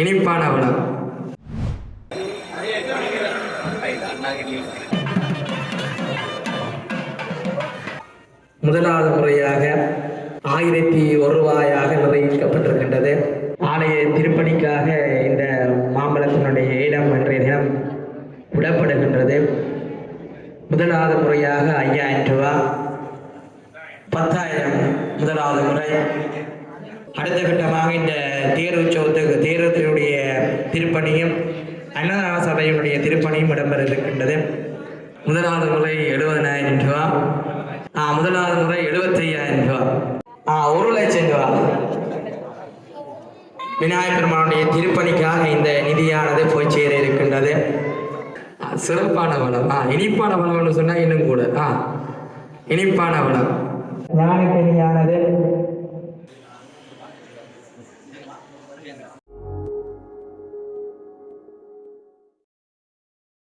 இனிப்பான வளம் முதலாவது முறையாக ஆயிரத்தி ஒரு ரூபாயாக நிர்ணயிக்கப்பட்டிருக்கின்றது ஆலய திருப்பணிக்காக இந்த மாம்பழத்தினுடைய இடம் இன்றைய தினம் விடப்படுகின்றது. முதலாவது முறையாக ஐயாயிரம் ரூபா பத்தாயிரம் முதலாவது முறை. அடுத்த கட்டமாக இந்த தேர் உற்சவத்துக்கு தேரத்தினுடைய திருப்பணியும் அன்னதான சபையினுடைய திருப்பணியும் இடம்பெற இருக்கின்றது முதலாவது முறை எழுபதனாயிரம் ரூபா. முதலாவது முறை எழுபத்தி ஐயாயிரம் ரூபா. ஆ ஒரு லட்சம் ரூபா. விநாயகர் பெருமானுடைய திருப்பணிக்காக இந்த நிதியானது போய் சேர இருக்கின்றது. சிறப்பான வளம். ஆ இனிப்பான வளம்னு சொன்னா இன்னும் கூட. ஆ இனிப்பான வளம். ஞானக்கனியானது Yeah.